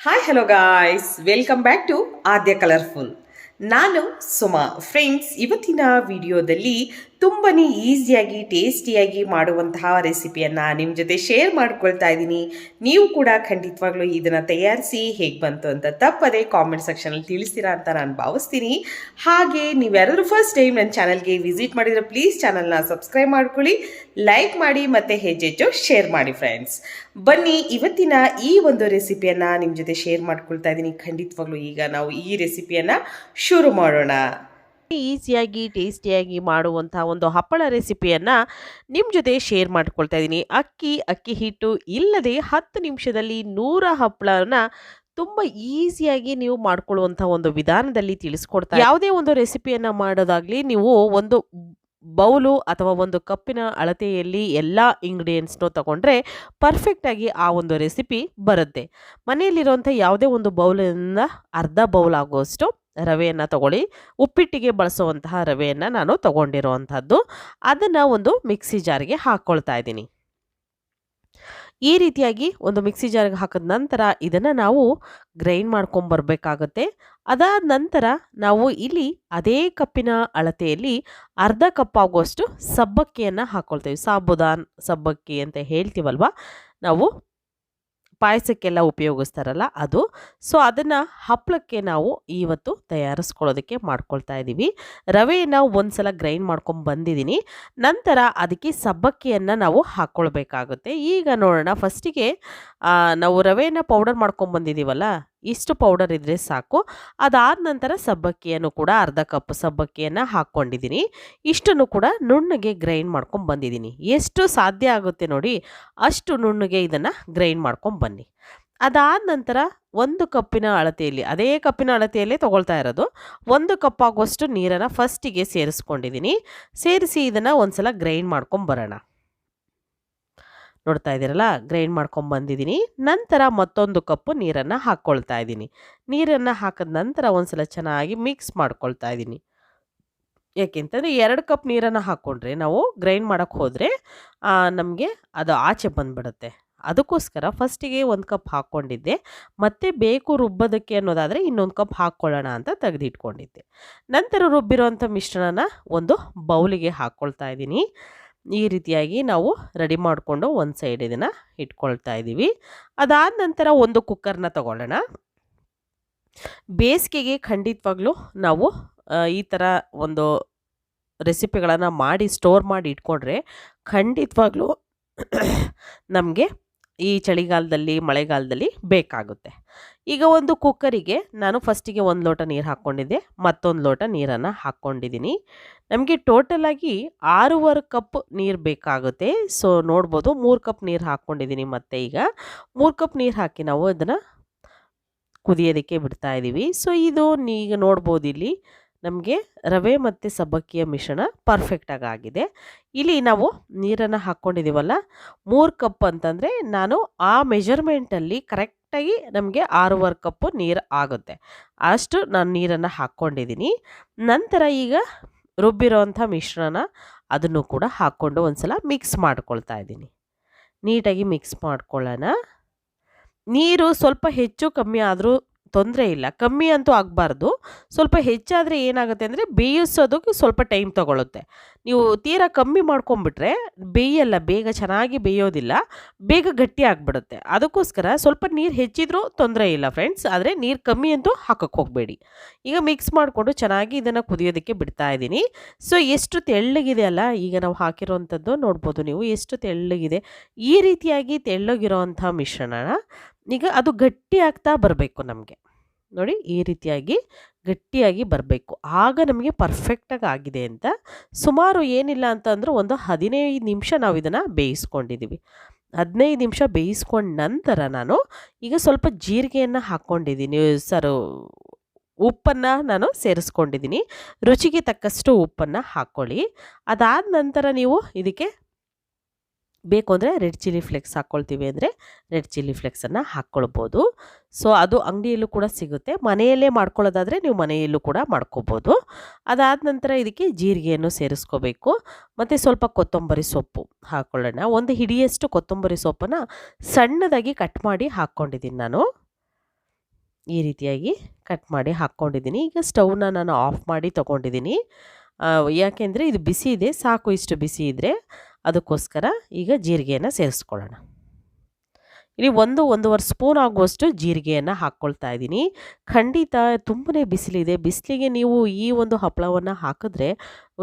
Hi hello guys welcome back to Aadya colourful ನಾನು Suma. Friends ಇವತ್ತಿನ ವಿಡಿಯೋದಲ್ಲಿ ತುಂಬನೇ ಈಸಿಯಾಗಿ, ಟೇಸ್ಟಿಯಾಗಿ ಮಾಡುವಂತಹ ರೆಸಿಪಿಯನ್ನು ನಿಮ್ಮ ಜೊತೆ ಶೇರ್ ಮಾಡ್ಕೊಳ್ತಾ ಇದ್ದೀನಿ ನೀವು ಕೂಡ ಖಂಡಿತವಾಗ್ಲೂ ಇದನ್ನು ತಯಾರಿಸಿ ಹೇಗೆ ಬಂತು ಅಂತ ತಪ್ಪದೇ ಕಾಮೆಂಟ್ ಸೆಕ್ಷನಲ್ಲಿ ತಿಳಿಸ್ತೀರಾ ಅಂತ ನಾನು ಭಾವಿಸ್ತೀನಿ. ಹಾಗೆ ನೀವು ಯಾರಾದರೂ ಫಸ್ಟ್ ಟೈಮ್ ನನ್ನ ಚಾನಲ್ಗೆ ವಿಸಿಟ್ ಮಾಡಿದರೆ ಪ್ಲೀಸ್ ಚಾನಲ್ನ ಸಬ್ಸ್ಕ್ರೈಬ್ ಮಾಡ್ಕೊಳ್ಳಿ ಲೈಕ್ ಮಾಡಿ ಮತ್ತು ಹೆಜ್ಜೆಜ್ಜು ಶೇರ್ ಮಾಡಿ ಫ್ರೆಂಡ್ಸ್ ಬನ್ನಿ, ಇವತ್ತಿನ ಈ ಒಂದು ರೆಸಿಪಿಯನ್ನು ನಿಮ್ಮ ಜೊತೆ ಶೇರ್ ಮಾಡ್ಕೊಳ್ತಾ ಇದ್ದೀನಿ ಖಂಡಿತವಾಗ್ಲೂ ಈಗ ನಾವು ಈ ರೆಸಿಪಿಯನ್ನು ಶುರು ಮಾಡೋಣ. ಈಸಿಯಾಗಿ, ಟೇಸ್ಟಿಯಾಗಿ ಮಾಡುವಂಥ ಒಂದು ಹಪ್ಪಳ ರೆಸಿಪಿಯನ್ನು ನಿಮ್ಮ ಜೊತೆ ಶೇರ್ ಮಾಡ್ಕೊಳ್ತಾ ಇದ್ದೀನಿ. ಅಕ್ಕಿ ಅಕ್ಕಿ ಹಿಟ್ಟು ಇಲ್ಲದೆ ಹತ್ತು ನಿಮಿಷದಲ್ಲಿ ನೂರ ಹಪ್ಪಳನ ತುಂಬ ಈಸಿಯಾಗಿ ನೀವು ಮಾಡ್ಕೊಳ್ಳುವಂಥ ಒಂದು ವಿಧಾನದಲ್ಲಿ ತಿಳಿಸ್ಕೊಡ್ತಾರೆ ಯಾವುದೇ ಒಂದು ರೆಸಿಪಿಯನ್ನು ಮಾಡೋದಾಗಲಿ ನೀವು ಒಂದು ಬೌಲು ಅಥವಾ ಒಂದು ಕಪ್ಪಿನ ಅಳತೆಯಲ್ಲಿ ಎಲ್ಲ ಇಂಗ್ರೀಡಿಯೆಂಟ್ಸ್ನು ತಗೊಂಡ್ರೆ ಪರ್ಫೆಕ್ಟಾಗಿ ಆ ಒಂದು ರೆಸಿಪಿ ಬರುತ್ತೆ. ಮನೆಯಲ್ಲಿರುವಂಥ ಯಾವುದೇ ಒಂದು ಬೌಲಿಂದ ಅರ್ಧ ಬೌಲ್ ಆಗುವಷ್ಟು ರವೆಯನ್ನು ತಗೊಳ್ಳಿ. ಉಪ್ಪಿಟ್ಟಿಗೆ ಬಳಸುವಂತಹ ರವೆಯನ್ನು ನಾನು ತಗೊಂಡಿರುವಂಥದ್ದು. ಅದನ್ನು ಒಂದು ಮಿಕ್ಸಿ ಜಾರ್ಗೆ ಹಾಕ್ಕೊಳ್ತಾ ಇದ್ದೀನಿ. ಈ ರೀತಿಯಾಗಿ ಒಂದು ಮಿಕ್ಸಿ ಜಾರ್ಗೆ ಹಾಕಿದ ನಂತರ ಇದನ್ನು ನಾವು ಗ್ರೈಂಡ್ ಮಾಡ್ಕೊಂಬರ್ಬೇಕಾಗತ್ತೆ. ಅದಾದ ನಂತರ ನಾವು ಇಲ್ಲಿ ಅದೇ ಕಪ್ಪಿನ ಅಳತೆಯಲ್ಲಿ ಅರ್ಧ ಕಪ್ ಆಗುವಷ್ಟು ಸಬ್ಬಕ್ಕಿಯನ್ನು ಹಾಕ್ಕೊಳ್ತೇವೆ ಸಾಬುದಾನ್ ಸಬ್ಬಕ್ಕಿ ಅಂತ ಹೇಳ್ತೀವಲ್ವ? ನಾವು ಪಾಯಸಕ್ಕೆಲ್ಲ ಉಪಯೋಗಿಸ್ತಾರಲ್ಲ ಅದು. ಸೊ ಅದನ್ನು ಹಪ್ಪಳಕ್ಕೆ ನಾವು ಇವತ್ತು ತಯಾರಿಸ್ಕೊಳ್ಳೋದಕ್ಕೆ ಮಾಡ್ಕೊಳ್ತಾ ಇದ್ದೀವಿ ರವೆಯನ್ನು ಒಂದು ಸಲ ಗ್ರೈಂಡ್ ಮಾಡ್ಕೊಂಡು ಬಂದಿದ್ದೀನಿ ನಂತರ ಅದಕ್ಕೆ ಸಬ್ಬಕ್ಕಿಯನ್ನು ನಾವು ಹಾಕ್ಕೊಳ್ಬೇಕಾಗುತ್ತೆ ಈಗ ನೋಡೋಣ ಫಸ್ಟಿಗೆ ನಾವು ರವೆಯನ್ನು ಪೌಡರ್ ಮಾಡ್ಕೊಂಡು ಬಂದಿದ್ದೀವಲ್ಲ ಇಷ್ಟು ಪೌಡರ್ ಇದ್ದರೆ ಸಾಕು. ಅದಾದ ನಂತರ ಸಬ್ಬಕ್ಕಿಯನ್ನು ಕೂಡ ಅರ್ಧ ಕಪ್ ಸಬ್ಬಕ್ಕಿಯನ್ನು ಹಾಕ್ಕೊಂಡಿದ್ದೀನಿ ಇಷ್ಟನ್ನು ಕೂಡ ನುಣ್ಣಗೆ ಗ್ರೈಂಡ್ ಮಾಡ್ಕೊಂಡು ಬಂದಿದ್ದೀನಿ ಎಷ್ಟು ಸಾಧ್ಯ ಆಗುತ್ತೆ ನೋಡಿ, ಅಷ್ಟು ನುಣ್ಣಗೆ ಇದನ್ನು ಗ್ರೈಂಡ್ ಮಾಡ್ಕೊಂಡು ಬನ್ನಿ. ಅದಾದ ನಂತರ ಒಂದು ಕಪ್ಪಿನ ಅಳತೆಯಲ್ಲಿ, ಅದೇ ಕಪ್ಪಿನ ಅಳತೆಯಲ್ಲೇ ತೊಗೊಳ್ತಾ ಇರೋದು. ಒಂದು ಕಪ್ ಆಗುವಷ್ಟು ನೀರನ್ನು ಫಸ್ಟಿಗೆ ಸೇರಿಸ್ಕೊಂಡಿದ್ದೀನಿ ಸೇರಿಸಿ ಇದನ್ನು ಒಂದು ಸಲ ಗ್ರೈಂಡ್ ಮಾಡ್ಕೊಂಡು ಬರೋಣ. ನೋಡ್ತಾ ಇದ್ದೀರಲ್ಲ ಗ್ರೈಂಡ್ ಮಾಡ್ಕೊಂಡು ಬಂದಿದ್ದೀನಿ. ನಂತರ ಮತ್ತೊಂದು ಕಪ್ಪು ನೀರನ್ನು ಹಾಕ್ಕೊಳ್ತಾ ಇದ್ದೀನಿ. ನೀರನ್ನು ಹಾಕಿದ ನಂತರ ಒಂದ್ಸಲ ಚೆನ್ನಾಗಿ ಮಿಕ್ಸ್ ಮಾಡ್ಕೊಳ್ತಾ ಇದ್ದೀನಿ. ಯಾಕೆಂತಂದರೆ ಎರಡು ಕಪ್ ನೀರನ್ನು ಹಾಕ್ಕೊಂಡ್ರೆ ನಾವು ಗ್ರೈಂಡ್ ಮಾಡೋಕ್ಕೆ ಹೋದರೆ ನಮಗೆ ಅದು ಆಚೆ ಬಂದುಬಿಡುತ್ತೆ. ಅದಕ್ಕೋಸ್ಕರ ಫಸ್ಟಿಗೆ ಒಂದು ಕಪ್ ಹಾಕ್ಕೊಂಡಿದ್ದೆ ಮತ್ತೆ ಬೇಕು ರುಬ್ಬೋದಕ್ಕೆ ಅನ್ನೋದಾದರೆ ಇನ್ನೊಂದು ಕಪ್ ಹಾಕ್ಕೊಳ್ಳೋಣ ಅಂತ ತೆಗೆದಿಟ್ಕೊಂಡಿದ್ದೆ. ನಂತರ ರುಬ್ಬಿರೋವಂಥ ಮಿಶ್ರಣನ ಒಂದು ಬೌಲಿಗೆ ಹಾಕ್ಕೊಳ್ತಾ ಇದ್ದೀನಿ. ಈ ರೀತಿಯಾಗಿ ನಾವು ರೆಡಿ ಮಾಡಿಕೊಂಡು ಒಂದು ಸೈಡ್ ಇದನ್ನು ಇಟ್ಕೊಳ್ತಾ ಇದ್ದೀವಿ ಅದಾದ ನಂತರ ಒಂದು ಕುಕ್ಕರ್ನ ತಗೊಳ್ಳೋಣ. ಬೇಸಿಗೆಗೆ ಖಂಡಿತವಾಗ್ಲೂ ನಾವು ಈ ಥರ ಒಂದು ರೆಸಿಪಿಗಳನ್ನು ಮಾಡಿ ಸ್ಟೋರ್ ಮಾಡಿ ಇಟ್ಕೊಂಡ್ರೆ ಖಂಡಿತವಾಗ್ಲೂ ನಮಗೆ ಈ ಚಳಿಗಾಲದಲ್ಲಿ, ಮಳೆಗಾಲದಲ್ಲಿ ಬೇಕಾಗುತ್ತೆ. ಈಗ ಒಂದು ಕುಕ್ಕರಿಗೆ ನಾನು ಫಸ್ಟಿಗೆ ಒಂದು ಲೋಟ ನೀರು ಹಾಕ್ಕೊಂಡಿದ್ದೆ, ಮತ್ತೊಂದು ಲೋಟ ನೀರನ್ನು ಹಾಕ್ಕೊಂಡಿದ್ದೀನಿ. ನಮಗೆ ಟೋಟಲಾಗಿ ಆರೂವರೆ ಕಪ್ ನೀರು ಬೇಕಾಗುತ್ತೆ. ಸೊ, ನೋಡ್ಬೋದು ಮೂರು ಕಪ್ ನೀರು ಹಾಕ್ಕೊಂಡಿದ್ದೀನಿ ಮತ್ತೆ ಈಗ. ಮೂರು ಕಪ್ ನೀರು ಹಾಕಿ ನಾವು ಅದನ್ನು ಕುದಿಯೋದಕ್ಕೆ ಬಿಡ್ತಾ ಇದ್ದೀವಿ ಸೊ, ಇದು ಈಗ ನೋಡ್ಬೋದು ಇಲ್ಲಿ ನಮಗೆ ರವೆ ಮತ್ತು ಸಬ್ಬಕ್ಕಿಯ ಮಿಶ್ರಣ ಪರ್ಫೆಕ್ಟಾಗಿ ಆಗಿದೆ. ಇಲ್ಲಿ ನಾವು ನೀರನ್ನು ಹಾಕ್ಕೊಂಡಿದ್ದೀವಲ್ಲ ಮೂರು ಕಪ್ ಅಂತಂದರೆ ನಾನು ಆ ಮೆಜರ್ಮೆಂಟಲ್ಲಿ ಕರೆಕ್ಟಾಗಿ ನಮಗೆ ಆರೂವರೆ ಕಪ್ಪು ನೀರು ಆಗುತ್ತೆ. ಅಷ್ಟು ನಾನು ನೀರನ್ನು ಹಾಕ್ಕೊಂಡಿದ್ದೀನಿ ನಂತರ ಈಗ ರುಬ್ಬಿರೋವಂಥ ಮಿಶ್ರಣ ಅದನ್ನು ಕೂಡ ಹಾಕ್ಕೊಂಡು ಒಂದು ಸಲ ಮಿಕ್ಸ್ ಮಾಡ್ಕೊಳ್ತಾ ಇದ್ದೀನಿ. ನೀಟಾಗಿ ಮಿಕ್ಸ್ ಮಾಡ್ಕೊಳ್ಳೋಣ. ನೀರು ಸ್ವಲ್ಪ ಹೆಚ್ಚು ಕಮ್ಮಿ ಆದರೂ ತೊಂದರೆ ಇಲ್ಲ. ಕಮ್ಮಿ ಅಂತೂ ಆಗಬಾರ್ದು. ಸ್ವಲ್ಪ ಹೆಚ್ಚಾದರೆ ಏನಾಗುತ್ತೆ ಅಂದರೆ ಬೇಯಿಸೋದಕ್ಕೆ ಸ್ವಲ್ಪ ಟೈಮ್ ತೊಗೊಳುತ್ತೆ. ನೀವು ತೀರಾ ಕಮ್ಮಿ ಮಾಡ್ಕೊಂಬಿಟ್ರೆ ಬೇಯಲ್ಲ, ಬೇಗ ಚೆನ್ನಾಗಿ ಬೇಯೋದಿಲ್ಲ, ಬೇಗ ಗಟ್ಟಿ ಆಗಿಬಿಡುತ್ತೆ. ಅದಕ್ಕೋಸ್ಕರ ಸ್ವಲ್ಪ ನೀರು ಹೆಚ್ಚಿದ್ರೂ ತೊಂದರೆ ಇಲ್ಲ ಫ್ರೆಂಡ್ಸ್, ಆದರೆ ನೀರು ಕಮ್ಮಿ ಅಂತೂ ಹಾಕಕ್ಕೆ ಹೋಗಬೇಡಿ. ಈಗ ಮಿಕ್ಸ್ ಮಾಡಿಕೊಂಡು ಚೆನ್ನಾಗಿ ಇದನ್ನು ಕುದಿಯೋದಕ್ಕೆ ಬಿಡ್ತಾ ಇದ್ದೀನಿ. ಸೊ, ಎಷ್ಟು ತೆಳ್ಳಗಿದೆ ಅಲ್ಲ? ಈಗ ನಾವು ಹಾಕಿರೋವಂಥದ್ದು ನೋಡ್ಬೋದು ನೀವು. ಎಷ್ಟು ತೆಳ್ಳಗಿದೆ? ಈ ರೀತಿಯಾಗಿ ತೆಳ್ಳಗಿರೋವಂಥ ಮಿಶ್ರಣನ ಈಗ ಅದು ಗಟ್ಟಿ ಆಗ್ತಾ ಬರಬೇಕು ನಮಗೆ. ನೋಡಿ ಈ ರೀತಿಯಾಗಿ ಗಟ್ಟಿಯಾಗಿ ಬರಬೇಕು. ಆಗ ನಮಗೆ ಪರ್ಫೆಕ್ಟಾಗಿ ಆಗಿದೆ ಅಂತ. ಸುಮಾರು ಏನಿಲ್ಲ ಅಂತಂದ್ರೆ ಒಂದು ಹದಿನೈದು ನಿಮಿಷ ನಾವು ಇದನ್ನು ಬೇಯಿಸ್ಕೊಂಡಿದ್ದೀವಿ ಹದಿನೈದು ನಿಮಿಷ ಬೇಯಿಸ್ಕೊಂಡ ನಂತರ ನಾನು ಈಗ ಸ್ವಲ್ಪ ಜೀರಿಗೆಯನ್ನು ಹಾಕ್ಕೊಂಡಿದ್ದೀನಿ ಸರ್, ಉಪ್ಪನ್ನು ನಾನು ಸೇರಿಸ್ಕೊಂಡಿದ್ದೀನಿ ರುಚಿಗೆ ತಕ್ಕಷ್ಟು ಉಪ್ಪನ್ನು ಹಾಕ್ಕೊಳ್ಳಿ ಅದಾದ ನಂತರ ನೀವು ಇದಕ್ಕೆ ಬೇಕು ಅಂದರೆ ರೆಡ್ ಚಿಲ್ಲಿ ಫ್ಲೆಕ್ಸ್ ಹಾಕ್ಕೊಳ್ತೀವಿ ಅಂದರೆ ರೆಡ್ ಚಿಲ್ಲಿ ಫ್ಲೆಕ್ಸನ್ನು ಹಾಕ್ಕೊಳ್ಬೋದು ಸೊ ಅದು ಅಂಗಡಿಯಲ್ಲೂ ಕೂಡ ಸಿಗುತ್ತೆ. ಮನೆಯಲ್ಲೇ ಮಾಡ್ಕೊಳ್ಳೋದಾದರೆ ನೀವು ಮನೆಯಲ್ಲೂ ಕೂಡ ಮಾಡ್ಕೋಬೋದು. ಅದಾದ ನಂತರ ಇದಕ್ಕೆ ಜೀರಿಗೆಯನ್ನು ಸೇರಿಸ್ಕೋಬೇಕು. ಮತ್ತು ಸ್ವಲ್ಪ ಕೊತ್ತಂಬರಿ ಸೊಪ್ಪು ಹಾಕ್ಕೊಳ್ಳೋಣ ಒಂದು ಹಿಡಿಯಷ್ಟು ಕೊತ್ತಂಬರಿ ಸೊಪ್ಪನ್ನು ಸಣ್ಣದಾಗಿ ಕಟ್ ಮಾಡಿ ಹಾಕ್ಕೊಂಡಿದ್ದೀನಿ ನಾನು. ಈ ರೀತಿಯಾಗಿ ಕಟ್ ಮಾಡಿ ಹಾಕ್ಕೊಂಡಿದ್ದೀನಿ ಈಗ ಸ್ಟವ್ನ ನಾನು ಆಫ್ ಮಾಡಿ ತೊಗೊಂಡಿದ್ದೀನಿ ಯಾಕೆಂದರೆ ಇದು ಬಿಸಿ ಇದೆ, ಸಾಕು ಇಷ್ಟು ಬಿಸಿ ಇದ್ದರೆ ಅದಕ್ಕೋಸ್ಕರ ಈಗ ಜೀರಿಗೆಯನ್ನು ಸೇರಿಸ್ಕೊಳ್ಳೋಣ. ಇಲ್ಲಿ ಒಂದು, ಒಂದೂವರೆ ಸ್ಪೂನ್ ಆಗುವಷ್ಟು ಜೀರಿಗೆಯನ್ನು ಹಾಕ್ಕೊಳ್ತಾ ಇದ್ದೀನಿ. ಖಂಡಿತ ತುಂಬನೇ ಬಿಸಿಲಿದೆ. ಬಿಸಿಲಿಗೆ ನೀವು ಈ ಒಂದು ಹಪ್ಪಳವನ್ನು ಹಾಕಿದ್ರೆ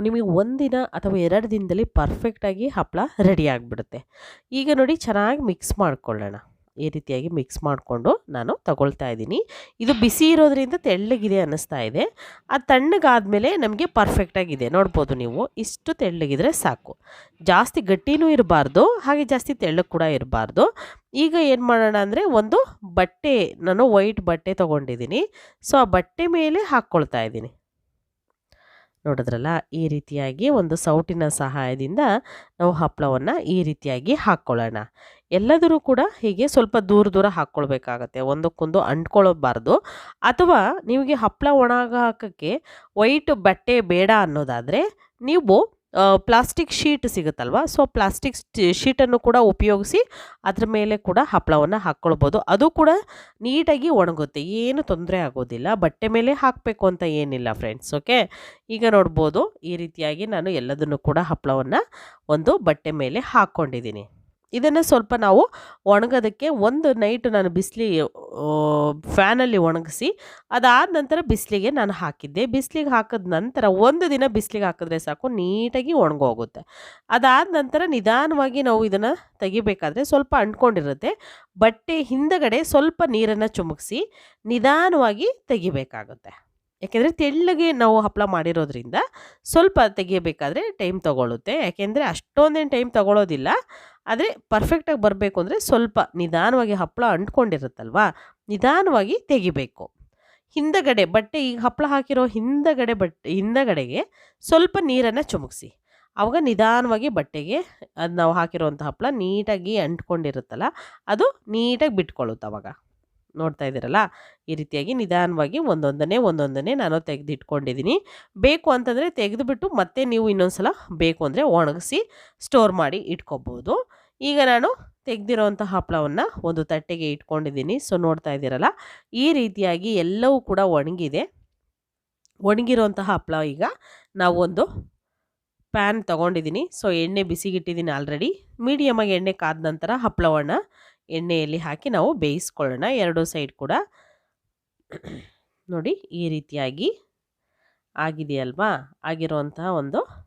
ನಿಮಗೆ ಒಂದಿನ ಅಥವಾ ಎರಡು ದಿನದಲ್ಲಿ ಪರ್ಫೆಕ್ಟಾಗಿ ಹಪ್ಪಳ ರೆಡಿ ಆಗಿಬಿಡುತ್ತೆ. ಈಗ ನೋಡಿ ಚೆನ್ನಾಗಿ ಮಿಕ್ಸ್ ಮಾಡ್ಕೊಳ್ಳೋಣ. ಈ ರೀತಿಯಾಗಿ ಮಿಕ್ಸ್ ಮಾಡಿಕೊಂಡು ನಾನು ತಗೊಳ್ತಾ ಇದ್ದೀನಿ. ಇದು ಬಿಸಿ ಇರೋದ್ರಿಂದ ತೆಳ್ಳಗಿದೆ ಅನ್ನಿಸ್ತಾ ಇದೆ. ಆ ತಣ್ಣಗಾದಮೇಲೆ ನಮಗೆ ಪರ್ಫೆಕ್ಟಾಗಿದೆ ನೋಡ್ಬೋದು ನೀವು, ಇಷ್ಟು ತೆಳ್ಳಗಿದ್ರೆ ಸಾಕು. ಜಾಸ್ತಿ ಗಟ್ಟಿನೂ ಇರಬಾರ್ದು, ಹಾಗೆ ಜಾಸ್ತಿ ತೆಳ್ಳಗೆ ಕೂಡ ಇರಬಾರ್ದು. ಈಗ ಏನು ಮಾಡೋಣ ಅಂದರೆ, ಒಂದು ಬಟ್ಟೆ, ನಾನು ವೈಟ್ ಬಟ್ಟೆ ತೊಗೊಂಡಿದ್ದೀನಿ. ಸೊ ಆ ಬಟ್ಟೆ ಮೇಲೆ ಹಾಕ್ಕೊಳ್ತಾ ಇದ್ದೀನಿ. ನೋಡಿದ್ರಲ್ಲ, ಈ ರೀತಿಯಾಗಿ ಒಂದು ಸೌಟಿನ ಸಹಾಯದಿಂದ ನಾವು ಹಪ್ಪಳವನ್ನು ಈ ರೀತಿಯಾಗಿ ಹಾಕ್ಕೊಳ್ಳೋಣ ಎಲ್ಲದರೂ ಕೂಡ ಹೀಗೆ ಸ್ವಲ್ಪ ದೂರ ದೂರ ಹಾಕ್ಕೊಳ್ಬೇಕಾಗತ್ತೆ. ಒಂದಕ್ಕೊಂದು ಅಂಟ್ಕೊಳ್ಳಬಾರ್ದು ಅಥವಾ ನಿಮಗೆ ಹಪ್ಪಳ ಒಣಗಾಕೋಕ್ಕೆ ವೈಟ್ ಬಟ್ಟೆ ಬೇಡ ಅನ್ನೋದಾದರೆ, ನೀವು ಪ್ಲಾಸ್ಟಿಕ್ ಶೀಟ್ ಸಿಗುತ್ತಲ್ವ? ಸೊ ಪ್ಲಾಸ್ಟಿಕ್ ಶೀಟನ್ನು ಕೂಡ ಉಪಯೋಗಿಸಿ ಅದ್ರ ಮೇಲೆ ಕೂಡ ಹಪ್ಪಳವನ್ನು ಹಾಕ್ಕೊಳ್ಬೋದು. ಅದು ಕೂಡ ನೀಟಾಗಿ ಒಣಗುತ್ತೆ. ಏನು ತೊಂದರೆ ಆಗೋದಿಲ್ಲ. ಬಟ್ಟೆ ಮೇಲೆ ಹಾಕಬೇಕು ಅಂತ ಏನಿಲ್ಲ ಫ್ರೆಂಡ್ಸ್ ಓಕೆ ಈಗ ನೋಡ್ಬೋದು ಈ ರೀತಿಯಾಗಿ ನಾನು ಎಲ್ಲದನ್ನು ಕೂಡ ಹಪ್ಪಳವನ್ನು ಒಂದು ಬಟ್ಟೆ ಮೇಲೆ ಹಾಕ್ಕೊಂಡಿದ್ದೀನಿ. ಇದನ್ನು ಸ್ವಲ್ಪ ನಾವು ಒಣಗೋದಕ್ಕೆ ಒಂದು ನೈಟ್ ನಾನು ಬಿಸಿಲಿ ಫ್ಯಾನಲ್ಲಿ ಒಣಗಿಸಿ ಅದಾದ ನಂತರ ಬಿಸಿಲಿಗೆ ನಾನು ಹಾಕಿದ್ದೆ. ಬಿಸಿಲಿಗೆ ಹಾಕಿದ ನಂತರ ಒಂದು ದಿನ ಬಿಸಿಲಿಗೆ ಹಾಕಿದ್ರೆ ಸಾಕು, ನೀಟಾಗಿ ಒಣಗೋಗುತ್ತೆ. ಅದಾದ ನಂತರ ನಿಧಾನವಾಗಿ ನಾವು ಇದನ್ನು ತೆಗಿಬೇಕಾದ್ರೆ ಸ್ವಲ್ಪ ಅಂಟ್ಕೊಂಡಿರುತ್ತೆ. ಬಟ್ಟೆ ಹಿಂದಗಡೆ ಸ್ವಲ್ಪ ನೀರನ್ನು ಚುಮುಕಿಸಿ ನಿಧಾನವಾಗಿ ತೆಗಿಬೇಕಾಗುತ್ತೆ. ಯಾಕೆಂದರೆ ತೆಳ್ಳಗೆ ನಾವು ಹಪ್ಪಳ ಮಾಡಿರೋದ್ರಿಂದ ಸ್ವಲ್ಪ ತೆಗಿಯಬೇಕಾದ್ರೆ ಟೈಮ್ ತೊಗೊಳುತ್ತೆ. ಯಾಕೆಂದರೆ ಅಷ್ಟೊಂದೇನು ಟೈಮ್ ತೊಗೊಳೋದಿಲ್ಲ. ಆದರೆ ಪರ್ಫೆಕ್ಟಾಗಿ ಬರಬೇಕು ಅಂದರೆ ಸ್ವಲ್ಪ ನಿಧಾನವಾಗಿ ಹಪ್ಪಳ ಅಂಟ್ಕೊಂಡಿರುತ್ತಲ್ವ? ನಿಧಾನವಾಗಿ ತೆಗಿಬೇಕು. ಹಿಂದಗಡೆ ಬಟ್ಟೆ ಈಗ ಹಪ್ಪಳ ಹಾಕಿರೋ ಹಿಂದಗಡೆ ಬಟ್ಟೆ ಹಿಂದಗಡೆಗೆ ಸ್ವಲ್ಪ ನೀರನ್ನು ಚುಮುಕ್ಸಿ. ಆವಾಗ ನಿಧಾನವಾಗಿ ಬಟ್ಟೆಗೆ ಅದು ನಾವು ಹಾಕಿರೋವಂಥ ಹಪ್ಪಳ ನೀಟಾಗಿ ಅಂಟ್ಕೊಂಡಿರುತ್ತಲ್ಲ, ಅದು ನೀಟಾಗಿ ಬಿಟ್ಕೊಳ್ಳುತ್ತೆ ಅವಾಗ. ನೋಡ್ತಾ ಇದ್ದೀರಲ್ಲ? ಈ ರೀತಿಯಾಗಿ ನಿಧಾನವಾಗಿ ಒಂದೊಂದನೇ ಒಂದೊಂದನೇ ನಾನು ತೆಗೆದಿಟ್ಕೊಂಡಿದ್ದೀನಿ. ಬೇಕು ಅಂತಂದರೆ ತೆಗೆದುಬಿಟ್ಟು ಮತ್ತೆ ನೀವು ಇನ್ನೊಂದು ಸಲ ಬೇಕು ಅಂದರೆ ಒಣಗಿಸಿ ಸ್ಟೋರ್ ಮಾಡಿ ಇಟ್ಕೋಬೋದು. ಈಗ ನಾನು ತೆಗೆದಿರೋಂಥ ಹಪ್ಪಳವನ್ನು ಒಂದು ತಟ್ಟೆಗೆ ಇಟ್ಕೊಂಡಿದ್ದೀನಿ. ಸೊ, ನೋಡ್ತಾ ಇದ್ದೀರಲ್ಲ? ಈ ರೀತಿಯಾಗಿ ಎಲ್ಲವೂ ಕೂಡ ಒಣಗಿದೆ. ಒಣಗಿರೋಂಥ ಹಪ್ಪಳ ಈಗ ನಾವು ಒಂದು ಪ್ಯಾನ್ ತೊಗೊಂಡಿದ್ದೀನಿ. ಸೊ, ಎಣ್ಣೆ ಬಿಸಿಗಿಟ್ಟಿದ್ದೀನಿ ಆಲ್ರೆಡಿ. ಮೀಡಿಯಮಾಗಿ ಎಣ್ಣೆ ಕಾದ ನಂತರ ಹಪ್ಪಳವನ್ನು ಎಣ್ಣೆಯಲ್ಲಿ ಹಾಕಿ ನಾವು ಬೇಯಿಸ್ಕೊಳ್ಳೋಣ. ಎರಡು ಸೈಡ್ ಕೂಡ ನೋಡಿ ಈ ರೀತಿಯಾಗಿ ಆಗಿದೆಯಲ್ವಾ? ಆಗಿರುವಂತಹ ಒಂದು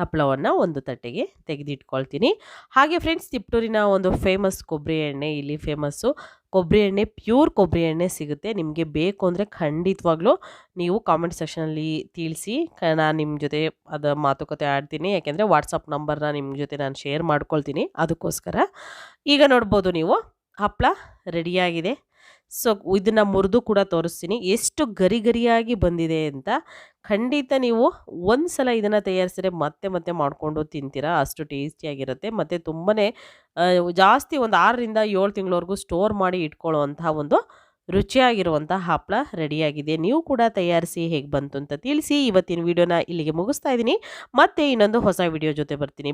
ಹಪ್ಪಳವನ್ನು ಒಂದು ತಟ್ಟೆಗೆ ತೆಗೆದಿಟ್ಕೊಳ್ತೀನಿ. ಹಾಗೆ ಫ್ರೆಂಡ್ಸ್ ತಿಪ್ಟೂರಿನ ಒಂದು ಫೇಮಸ್ ಕೊಬ್ಬರಿ ಎಣ್ಣೆ, ಇಲ್ಲಿ ಫೇಮಸ್ಸು ಕೊಬ್ಬರಿ ಎಣ್ಣೆ ಪ್ಯೂರ್ ಕೊಬ್ಬರಿ ಎಣ್ಣೆ ಸಿಗುತ್ತೆ. ನಿಮಗೆ ಬೇಕು ಅಂದರೆ ಖಂಡಿತವಾಗ್ಲೂ ನೀವು ಕಾಮೆಂಟ್ ಸೆಕ್ಷನಲ್ಲಿ ತಿಳಿಸಿ. ನಾನು ನಿಮ್ಮ ಜೊತೆ ಅದು ಮಾತುಕತೆ ಆಡ್ತೀನಿ. ಯಾಕೆಂದರೆ ವಾಟ್ಸಪ್ ನಂಬರ್ನ ನಿಮ್ಮ ಜೊತೆ ನಾನು ಶೇರ್ ಮಾಡ್ಕೊಳ್ತೀನಿ. ಅದಕ್ಕೋಸ್ಕರ ಈಗ ನೋಡ್ಬೋದು ನೀವು ಹಪ್ಪಳ ರೆಡಿಯಾಗಿದೆ. ಸೊ ಇದನ್ನು ಮುರಿದು ಕೂಡ ತೋರಿಸ್ತೀನಿ. ಎಷ್ಟು ಗರಿ ಗರಿಯಾಗಿ ಬಂದಿದೆ ಅಂತ ಖಂಡಿತ ನೀವು ಒಂದು ಸಲ ಇದನ್ನು ತಯಾರಿಸಿದ್ರೆ ಮತ್ತೆ ಮತ್ತೆ ಮಾಡಿಕೊಂಡು ತಿಂತೀರಾ, ಅಷ್ಟು ಟೇಸ್ಟಿಯಾಗಿರುತ್ತೆ. ಮತ್ತು ತುಂಬಾ ಜಾಸ್ತಿ ಒಂದು ಆರರಿಂದ ಏಳು ತಿಂಗಳವರೆಗೂ ಸ್ಟೋರ್ ಮಾಡಿ ಇಟ್ಕೊಳ್ಳುವಂತಹ ಒಂದು ರುಚಿಯಾಗಿರುವಂಥ ಹಪ್ಪಳ ರೆಡಿಯಾಗಿದೆ. ನೀವು ಕೂಡ ತಯಾರಿಸಿ ಹೇಗೆ ಬಂತು ಅಂತ ತಿಳಿಸಿ. ಇವತ್ತಿನ ವಿಡಿಯೋನ ಇಲ್ಲಿಗೆ ಮುಗಿಸ್ತಾ ಇದ್ದೀನಿ. ಮತ್ತೆ ಇನ್ನೊಂದು ಹೊಸ ವಿಡಿಯೋ ಜೊತೆ ಬರ್ತೀನಿ.